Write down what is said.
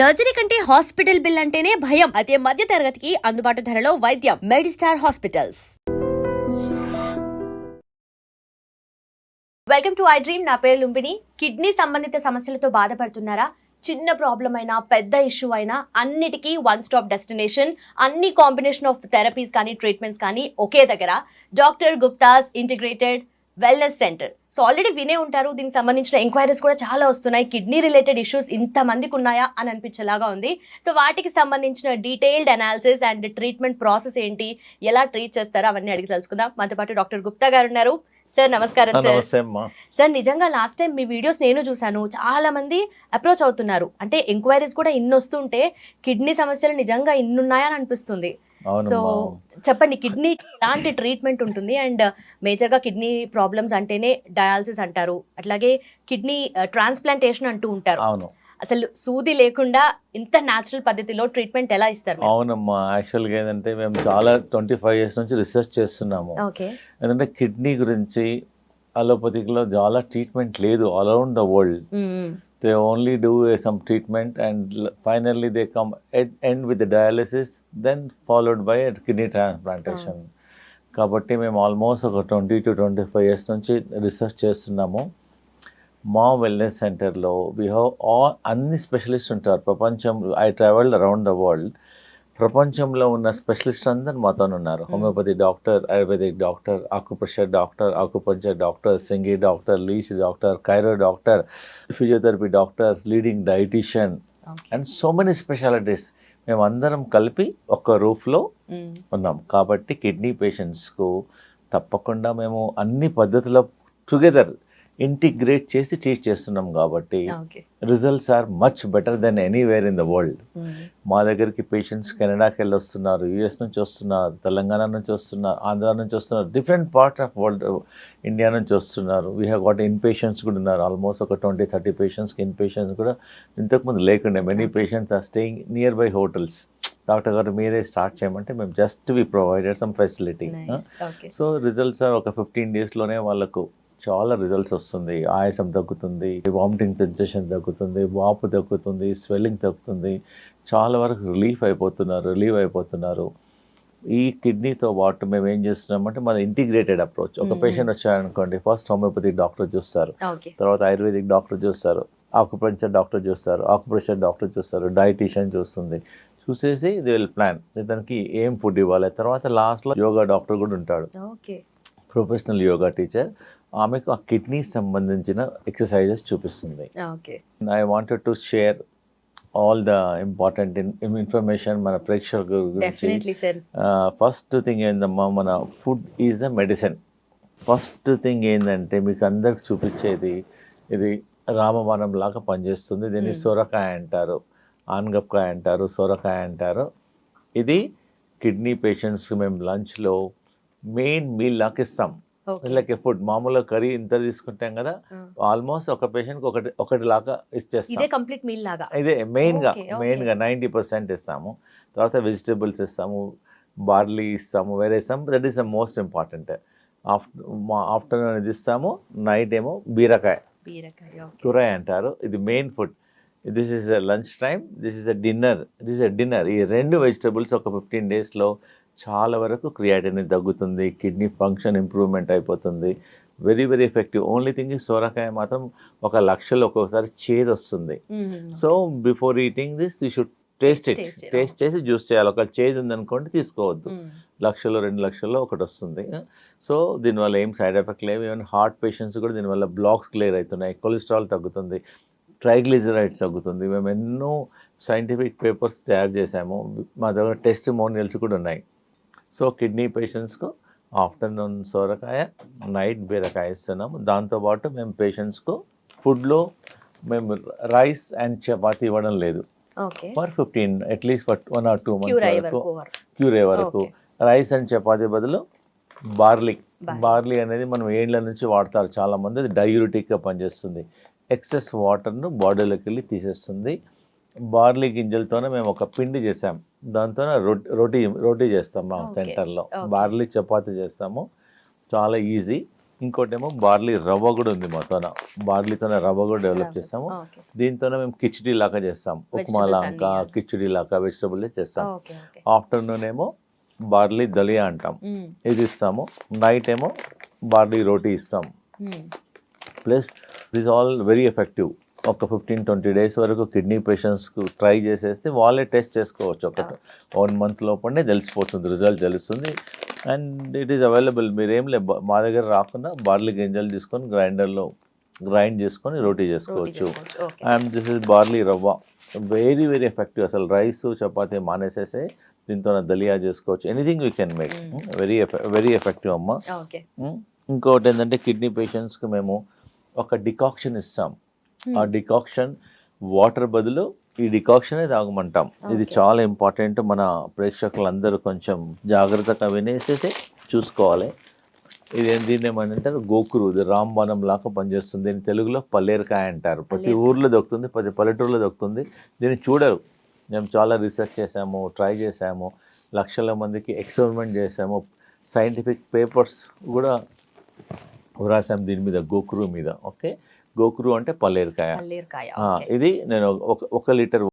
Surgery కంటే hospital bill అంటేనే భయం. అదే మధ్య తరగతికి అందుబాటు ధరలో వైద్యం. Medistar hospitals. Welcome to I dream. నా పేరు లుంబిని. కిడ్నీ సంబంధిత సమస్యలతో బాధపడుతున్నారా? చిన్న ప్రాబ్లం అయినా పెద్ద ఇష్యూ అయినా అన్నిటికీ వన్ స్టాప్ డెస్టినేషన్ అన్ని కాంబినేషన్ ఆఫ్ థెరపీస్ కానీ ట్రీట్మెంట్స్ కానీ ఒకే దగ్గర. Doctor Gupta's integrated wellness centre so already వినే ఉంటారు. దీనికి సంబంధించిన ఎంక్వైరీస్ కూడా చాలా వస్తున్నాయి. కిడ్నీ రిలేటెడ్ ఇష్యూస్ ఇంతమందికి ఉన్నాయా అని అనిపించేలాగా ఉంది. సో వాటికి సంబంధించిన detailed analysis and treatment process ఏంటి? ఎలా ట్రీట్ చేస్తారో అవన్నీ అడిగి తెలుసుకుందాం. మనతో పాటు డాక్టర్ గుప్తా గారు ఉన్నారు. సార్ నమస్కారం సార్ సార్ నిజంగా లాస్ట్ టైం మీ వీడియోస్ నేను చూశాను. చాలా మంది అప్రోచ్ అవుతున్నారు. అంటే ఎంక్వైరీస్ కూడా ఇన్ని వస్తుంటే కిడ్నీ సమస్యలు నిజంగా ఇన్ని ఉన్నాయని అనిపిస్తుంది. సో చెప్పండి కిడ్నీ ఎలాంటి ట్రీట్మెంట్ ఉంటుంది? అండ్ మేజర్గా కిడ్నీ ప్రాబ్లమ్స్ అంటేనే డయాలసిస్ అంటారు. అట్లాగే కిడ్నీ ట్రాన్స్ప్లాంటేషన్ అంటూ ఉంటారు. అవును. అసలు సూది లేకుండా ఇంత న్యాచురల్ పద్ధతిలో ట్రీట్మెంట్ ఎలా ఇస్తారు? అవునమ్మా యాక్చువల్గా ఏంటంటే మేము చాలా ట్వంటీ ఫైవ్ ఇయర్స్ నుంచి రీసెర్చ్ చేస్తున్నాము. ఓకే. ఎందుకంటే కిడ్నీ గురించి అలోపతిక్లో చాలా ట్రీట్మెంట్ లేదు all around the world hmm. They only do some treatment and finally they come end with dialysis then followed by kidney transplantation కాబట్టి మేము ఆల్మోస్ట్ ఒక twenty to twenty five years నుంచి research చేస్తున్నాము మా వెల్నెస్ సెంటర్లో we have all అన్ని specialist ఉంటారు. ప్రపంచం I travelled around the world ప్రపంచంలో ఉన్న స్పెషలిస్ట్ అందరు మాతో ఉన్నారు. Homeopathy doctor ayurvedic doctor acupressure doctor acupuncture doctor Singi doctor leech doctor chiro doctor physiotherapy doctor leading dietician and so many specialities. మేము అందరం కలిపి ఒక్క రూఫ్లో. ఉన్నాం. కాబట్టి కిడ్నీ పేషెంట్స్కు తప్పకుండా మేము అన్ని పద్ధతుల టుగెదర్ ఇంటిగ్రేట్ చేసి ట్రీట్ చేస్తున్నాం కాబట్టి results are much better then anywhere in the world. మా దగ్గరికి పేషెంట్స్ కెనడాకి వెళ్ళి వస్తున్నారు యూఎస్ నుంచి వస్తున్నారు తెలంగాణ నుంచి వస్తున్నారు ఆంధ్ర నుంచి వస్తున్నారు different parts of world India నుంచి వస్తున్నారు. We have got in patients కూడా ఉన్నారు. ఆల్మోస్ట్ ఒక ట్వంటీ థర్టీ పేషెంట్స్కి ఇన్ పేషెంట్స్ కూడా ఇంతకుముందు లేకుండే. Many patients are staying near by hotels doctor గారు మీరే స్టార్ట్ చేయమంటే మేము just we provided some facility so results are ఒక ఫిఫ్టీన్ డేస్లోనే వాళ్ళకు చాలా రిజల్ట్స్ వస్తుంది. ఆయాసం తగ్గుతుంది వామిటింగ్ సెన్సేషన్ తగ్గుతుంది వాపు తగ్గుతుంది స్వెల్లింగ్ తగ్గుతుంది. చాలా వరకు రిలీఫ్ అయిపోతున్నారు రిలీవ్ అయిపోతున్నారు. ఈ కిడ్నీతో పాటు మేము ఏం చేస్తున్నామంటే మన ఇంటిగ్రేటెడ్ అప్రోచ్ ఒక. పేషెంట్ వచ్చారనుకోండి ఫస్ట్ హోమియోపతిక్ డాక్టర్ చూస్తారు. తర్వాత ఆయుర్వేదిక్ డాక్టర్ చూస్తారు ఆకుపంచర్ డాక్టర్ చూస్తారు ఆకుప్రెషర్ డాక్టర్ చూస్తారు డైటీషియన్ చూస్తుంది. చూసేసి ది విల్ ప్లాన్ ఇతనికి ఏం ఫుడ్ ఇవ్వాలి? తర్వాత లాస్ట్లో యోగా డాక్టర్ కూడా ఉంటాడు. ప్రొఫెషనల్ యోగా టీచర్ ఆమెకు ఆ కిడ్నీ సంబంధించిన ఎక్సర్సైజెస్ చూపిస్తుంది. Okay. I wanted to share all the important information మన ప్రేక్షకుల గురించి. ఫస్ట్ థింగ్ ఏందమ్మా మన food is a medicine first thing ఏంటంటే మీకు అందరికి చూపించేది ఇది రామబాణం లాగా పనిచేస్తుంది. దీన్ని Hmm. సొరకాయ అంటారు. ఆనగపకాయ అంటారు సొరకాయ అంటారు. ఇది కిడ్నీ పేషెంట్స్కి మేము లంచ్లో మెయిన్ మీల్ లాగా ఇస్తాం. లైక్ ఫుడ్ మామూలుగా కర్రీ ఇంత తీసుకుంటాం కదా ఆల్మోస్ట్ ఒక పేషెంట్కి ఒకటి ఒకటి లాగా ఇదే ఇచ్చేస్తాం కంప్లీట్ మీల్ లాగా? ఇదే మెయిన్గా Okay, okay. మెయిన్గా నైంటీ పర్సెంట్ ఇస్తాము. తర్వాత వెజిటేబుల్స్ ఇస్తాము బార్లీ ఇస్తాము వేరే ఇస్తాము that is the most important. After మా ఆఫ్టర్నూన్ ఇది ఇస్తాము నైట్ ఏమో బీరకాయ. కూరాయ అంటారు. ఇది main food. This is a lunch time this is a dinner this a dinner ఈ రెండు వెజిటబుల్స్ ఒక ఫిఫ్టీన్ డేస్లో చాలా వరకు క్రియాటిన్ తగ్గుతుంది కిడ్నీ ఫంక్షన్ ఇంప్రూవ్మెంట్ అయిపోతుంది. Very very effective only thing ఈ సోరకాయ మాత్రం ఒక లక్షలో ఒక్కొక్కసారి చేదు వస్తుంది so before eating this you should taste it taste చేసి జ్యూస్ చేయాలి. ఒక చేదు ఉందనుకోండి తీసుకోవద్దు లక్షలో రెండు లక్షల్లో ఒకటి వస్తుంది. సో దీనివల్ల ఏం సైడ్ ఎఫెక్ట్ లేవు. ఈవెన్ హార్ట్ పేషెంట్స్ కూడా దీనివల్ల బ్లాక్స్ క్లియర్ అవుతున్నాయి. కొలెస్ట్రాల్ తగ్గుతుంది. ట్రైగ్లిజరైడ్స్ తగ్గుతుంది. మేము ఎన్నో సైంటిఫిక్ పేపర్స్ తయారు చేసాము మా దగ్గర టెస్ట్ మోనియల్స్ కూడా ఉన్నాయి. సో కిడ్నీ పేషెంట్స్కు ఆఫ్టర్నూన్ సోరకాయ నైట్ బీరకాయ ఇస్తున్నాము. దాంతోపాటు మేము పేషెంట్స్కు ఫుడ్లో మేము రైస్ అండ్ చపాతీ ఇవ్వడం లేదు. For fifteen at least for one or two months వరకు క్యూర్ అయ్యే వరకు. రైస్ అండ్ చపాతీ బదులు బార్లీ. బార్లీ. అనేది మనం ఏండ్ల నుంచి వాడతారు చాలా మంది అది డయూరిటిక్గా పనిచేస్తుంది. ఎక్సెస్ వాటర్ను బాడీలోకి వెళ్ళి తీసేస్తుంది. బార్లీ గింజలతోనే మేము ఒక పిండి చేసాం. దాంతో రోటీ రోటీ చేస్తాం మా Okay. సెంటర్లో. బార్లీ చపాతీ చేస్తాము. చాలా ఈజీ. ఇంకోటేమో బార్లీ రవ్వ కూడా ఉంది మాతోన బార్లీతోనే రవ్వ కూడా డెవలప్ చేస్తాము. దీంతోనే మేము కిచిడి లాగా చేస్తాం. ఉప్మా లాగా. కిచిడి లాగా వెజిటబుల్ చేస్తాం. ఆఫ్టర్నూన్ ఏమో బార్లీ దలియా అంటాం. ఇది ఇస్తాము. నైట్ ఏమో బార్లీ రోటీ ఇస్తాం. Plus this all very effective. ఒక ఫిఫ్టీన్ ట్వంటీ డేస్ వరకు కిడ్నీ పేషెంట్స్కు ట్రై చేసేస్తే వాళ్ళే టెస్ట్ చేసుకోవచ్చు. ఒక వన్ మంత్ లోపలనే తెలిసిపోతుంది రిజల్ట్ తెలుస్తుంది. అండ్ ఇట్ ఈస్ అవైలబుల్ మీరు లే మా దగ్గర రాకుండా బార్లీ గింజలు తీసుకొని గ్రైండర్లో గ్రైండ్ చేసుకొని రోటీ చేసుకోవచ్చు. అండ్ దిస్ ఇస్ బార్లీ రవ్వ. వెరీ వెరీ ఎఫెక్టివ్ అసలు రైస్ చపాతీ మానేసేసే దీంతో దలియా చేసుకోవచ్చు. Anything we can make. Very very effective అమ్మ. ఓకే. Mm. ఇంకోటి ఏంటంటే కిడ్నీ పేషెంట్స్కి మేము ఒక డికాక్షన్ ఇస్తాం. ఆ డికాక్షన్ వాటర్ బదులు ఈ డికాక్షనే తాగమంటాం. ఇది. చాలా ఇంపార్టెంట్. మన ప్రేక్షకులందరూ కొంచెం జాగ్రత్తగా వినేసేసి చూసుకోవాలి. ఇది దీన్ని ఏమని అంటారు గోకురు. ఇది రాంబాణం లాగా పనిచేస్తుంది. దీన్ని తెలుగులో పల్లేరకాయ అంటారు. ప్రతి. ఊర్లో దొరుకుతుంది ప్రతి పల్లెటూరులో దొరుకుతుంది. దీన్ని చూడరు. మేము చాలా రీసెర్చ్ చేసాము ట్రై చేసాము లక్షల మందికి ఎక్స్పెరిమెంట్ చేసాము సైంటిఫిక్ పేపర్స్ కూడా వ్రాసాం దీని మీద గోకురు మీద. ఓకే? గోకురు అంటే పల్లేరకాయ. ఇది నేను ఒక ఒక లీటర్